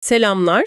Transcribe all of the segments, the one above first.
Selamlar.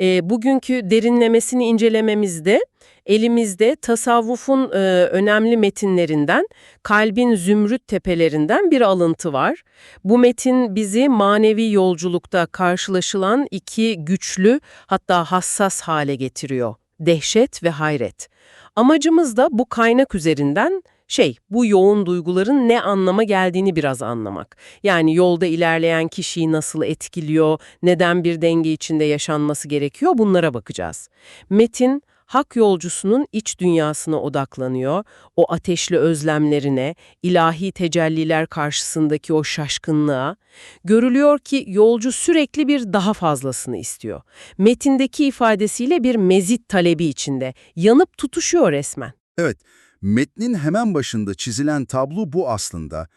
Ee, bugünkü derinlemesini incelememizde elimizde tasavvufun e, önemli metinlerinden Kalbin Zümrüt Tepelerinden bir alıntı var. Bu metin bizi manevi yolculukta karşılaşılan iki güçlü hatta hassas hale getiriyor. Dehşet ve hayret. Amacımız da bu kaynak üzerinden şey, bu yoğun duyguların ne anlama geldiğini biraz anlamak. Yani yolda ilerleyen kişiyi nasıl etkiliyor, neden bir denge içinde yaşanması gerekiyor bunlara bakacağız. Metin, hak yolcusunun iç dünyasına odaklanıyor, o ateşli özlemlerine, ilahi tecelliler karşısındaki o şaşkınlığa. Görülüyor ki yolcu sürekli bir daha fazlasını istiyor. Metindeki ifadesiyle bir mezit talebi içinde, yanıp tutuşuyor resmen. Evet, metnin hemen başında çizilen tablo bu aslında.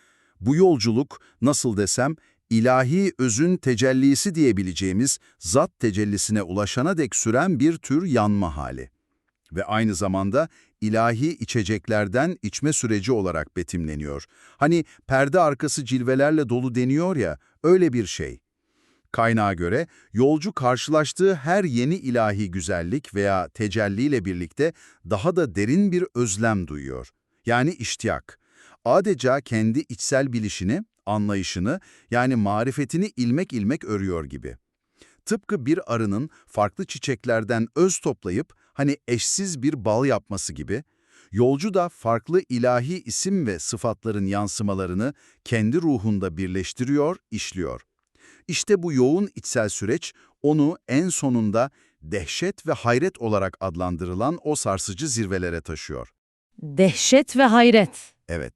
Bu yolculuk, nasıl desem, ilahi özün tecellisi diyebileceğimiz zat tecellisine ulaşana dek süren bir tür yanma hali. Ve aynı zamanda ilahi içeceklerden içme süreci olarak betimleniyor. Hani perde arkası cilvelerle dolu deniyor ya, öyle bir şey. Kaynağa göre yolcu karşılaştığı her yeni ilahi güzellik veya tecelliyle birlikte daha da derin bir özlem duyuyor. Yani iştiyak. Adeta kendi içsel bilişini, anlayışını yani marifetini ilmek ilmek örüyor gibi. Tıpkı bir arının farklı çiçeklerden öz toplayıp hani eşsiz bir bal yapması gibi, yolcu da farklı ilahi isim ve sıfatların yansımalarını kendi ruhunda birleştiriyor, işliyor. İşte bu yoğun içsel süreç onu en sonunda dehşet ve hayret olarak adlandırılan o sarsıcı zirvelere taşıyor. Dehşet ve hayret. Evet,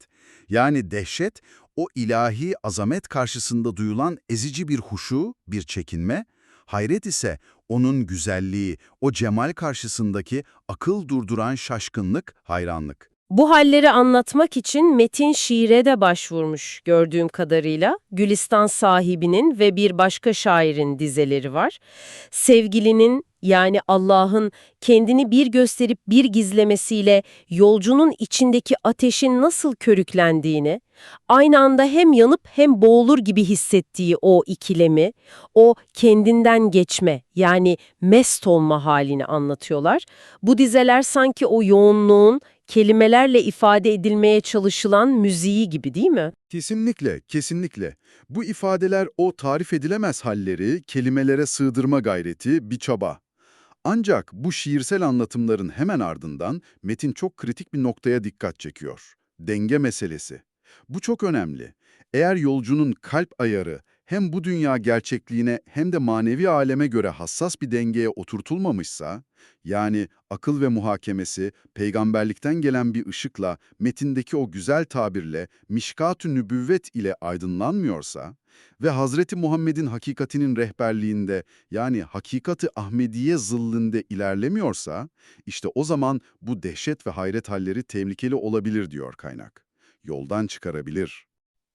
yani dehşet o ilahi azamet karşısında duyulan ezici bir huşu, bir çekinme, hayret ise onun güzelliği, o cemal karşısındaki akıl durduran şaşkınlık, hayranlık. Bu halleri anlatmak için Metin şiire de başvurmuş gördüğüm kadarıyla. Gülistan sahibinin ve bir başka şairin dizeleri var. Sevgilinin yani Allah'ın kendini bir gösterip bir gizlemesiyle yolcunun içindeki ateşin nasıl körüklendiğini, aynı anda hem yanıp hem boğulur gibi hissettiği o ikilemi, o kendinden geçme yani mest olma halini anlatıyorlar. Bu dizeler sanki o yoğunluğun kelimelerle ifade edilmeye çalışılan müziği gibi değil mi? Kesinlikle, kesinlikle. Bu ifadeler o tarif edilemez halleri kelimelere sığdırma gayreti, bir çaba. Ancak bu şiirsel anlatımların hemen ardından metin çok kritik bir noktaya dikkat çekiyor. Denge meselesi. Bu çok önemli. Eğer yolcunun kalp ayarı hem bu dünya gerçekliğine hem de manevi aleme göre hassas bir dengeye oturtulmamışsa, yani akıl ve muhakemesi peygamberlikten gelen bir ışıkla, metindeki o güzel tabirle, mişkat-ı nübüvvet ile aydınlanmıyorsa ve Hazreti Muhammed'in hakikatinin rehberliğinde yani hakikati Ahmediye zıllinde ilerlemiyorsa, işte o zaman bu dehşet ve hayret halleri tehlikeli olabilir diyor kaynak. Yoldan çıkarabilir.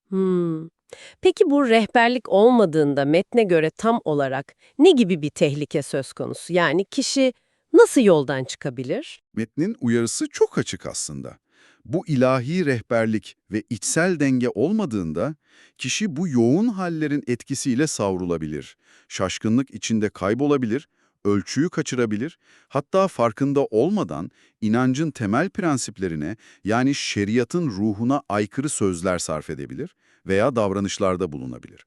Hmm. Peki bu rehberlik olmadığında metne göre tam olarak ne gibi bir tehlike söz konusu? Yani kişi nasıl yoldan çıkabilir? Metnin uyarısı çok açık aslında. Bu ilahi rehberlik ve içsel denge olmadığında kişi bu yoğun hallerin etkisiyle savrulabilir, şaşkınlık içinde kaybolabilir, ölçüyü kaçırabilir, hatta farkında olmadan inancın temel prensiplerine yani şeriatın ruhuna aykırı sözler sarf edebilir veya davranışlarda bulunabilir.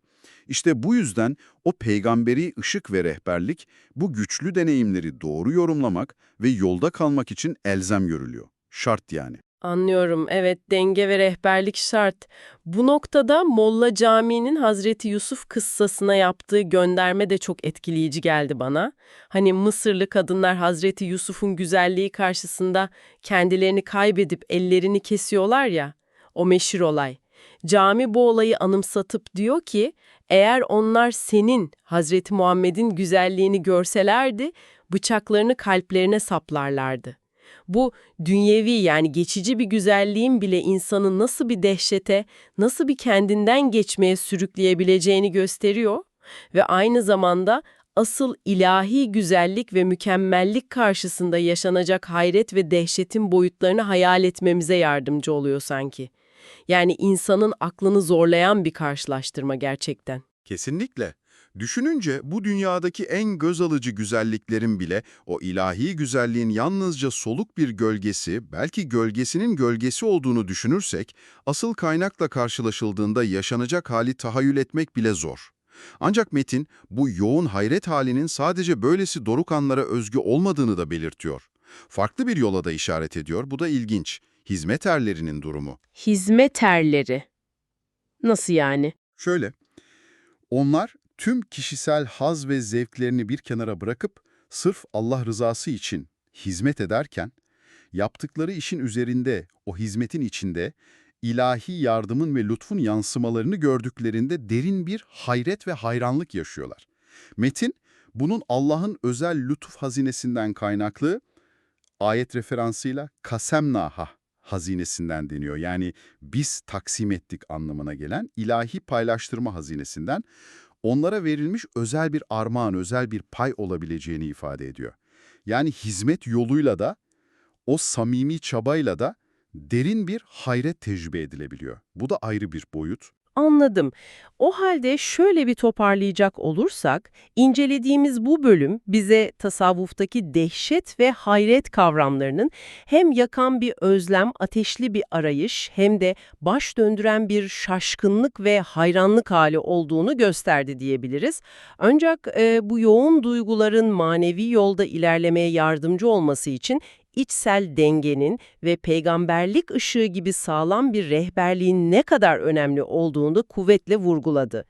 İşte bu yüzden o peygamberi ışık ve rehberlik bu güçlü deneyimleri doğru yorumlamak ve yolda kalmak için elzem görülüyor. Şart yani. Anlıyorum. Evet, denge ve rehberlik şart. Bu noktada Molla Camii'nin Hazreti Yusuf kıssasına yaptığı gönderme de çok etkileyici geldi bana. Hani Mısırlı kadınlar Hazreti Yusuf'un güzelliği karşısında kendilerini kaybedip ellerini kesiyorlar ya, o meşhur olay. Cami bu olayı anımsatıp diyor ki, eğer onlar senin, Hazreti Muhammed'in güzelliğini görselerdi, bıçaklarını kalplerine saplarlardı. Bu dünyevi yani geçici bir güzelliğin bile insanı nasıl bir dehşete, nasıl bir kendinden geçmeye sürükleyebileceğini gösteriyor ve aynı zamanda asıl ilahi güzellik ve mükemmellik karşısında yaşanacak hayret ve dehşetin boyutlarını hayal etmemize yardımcı oluyor sanki. Yani insanın aklını zorlayan bir karşılaştırma gerçekten. Kesinlikle. Düşününce bu dünyadaki en göz alıcı güzelliklerin bile o ilahi güzelliğin yalnızca soluk bir gölgesi, belki gölgesinin gölgesi olduğunu düşünürsek, asıl kaynakla karşılaşıldığında yaşanacak hali tahayyül etmek bile zor. Ancak Metin, bu yoğun hayret halinin sadece böylesi doruk anlara özgü olmadığını da belirtiyor. Farklı bir yola da işaret ediyor, bu da ilginç. Hizmet erlerinin durumu. Hizmet erleri. Nasıl yani? Şöyle, onlar tüm kişisel haz ve zevklerini bir kenara bırakıp sırf Allah rızası için hizmet ederken, yaptıkları işin üzerinde, o hizmetin içinde ilahi yardımın ve lütfun yansımalarını gördüklerinde derin bir hayret ve hayranlık yaşıyorlar. Metin, bunun Allah'ın özel lütuf hazinesinden kaynaklı ayet referansıyla kasemnaha hazinesinden deniyor. Yani biz taksim ettik anlamına gelen ilahi paylaştırma hazinesinden onlara verilmiş özel bir armağan, özel bir pay olabileceğini ifade ediyor. Yani hizmet yoluyla da o samimi çabayla da derin bir hayret tecrübe edilebiliyor. Bu da ayrı bir boyut. Anladım. O halde şöyle bir toparlayacak olursak, incelediğimiz bu bölüm bize tasavvuftaki dehşet ve hayret kavramlarının hem yakan bir özlem, ateşli bir arayış hem de baş döndüren bir şaşkınlık ve hayranlık hali olduğunu gösterdi diyebiliriz. Ancak e, bu yoğun duyguların manevi yolda ilerlemeye yardımcı olması için içsel dengenin ve peygamberlik ışığı gibi sağlam bir rehberliğin ne kadar önemli olduğunu kuvvetle vurguladı.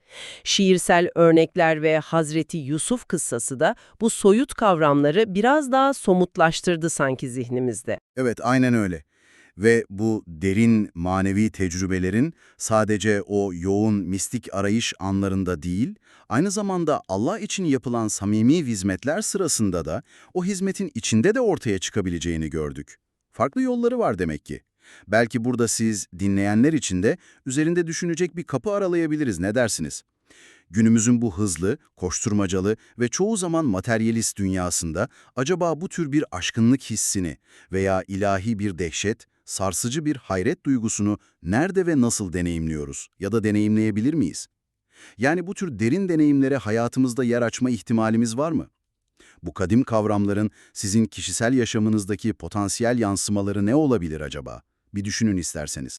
Şiirsel örnekler ve Hazreti Yusuf kıssası da bu soyut kavramları biraz daha somutlaştırdı sanki zihnimizde. Evet, aynen öyle. Ve bu derin manevi tecrübelerin sadece o yoğun mistik arayış anlarında değil, aynı zamanda Allah için yapılan samimi hizmetler sırasında da o hizmetin içinde de ortaya çıkabileceğini gördük. Farklı yolları var demek ki. Belki burada siz, dinleyenler için de üzerinde düşünecek bir kapı aralayabiliriz, ne dersiniz? Günümüzün bu hızlı, koşturmacalı ve çoğu zaman materyalist dünyasında acaba bu tür bir aşkınlık hissini veya ilahi bir dehşet, sarsıcı bir hayret duygusunu nerede ve nasıl deneyimliyoruz ya da deneyimleyebilir miyiz? Yani bu tür derin deneyimlere hayatımızda yer açma ihtimalimiz var mı? Bu kadim kavramların sizin kişisel yaşamınızdaki potansiyel yansımaları ne olabilir acaba? Bir düşünün isterseniz.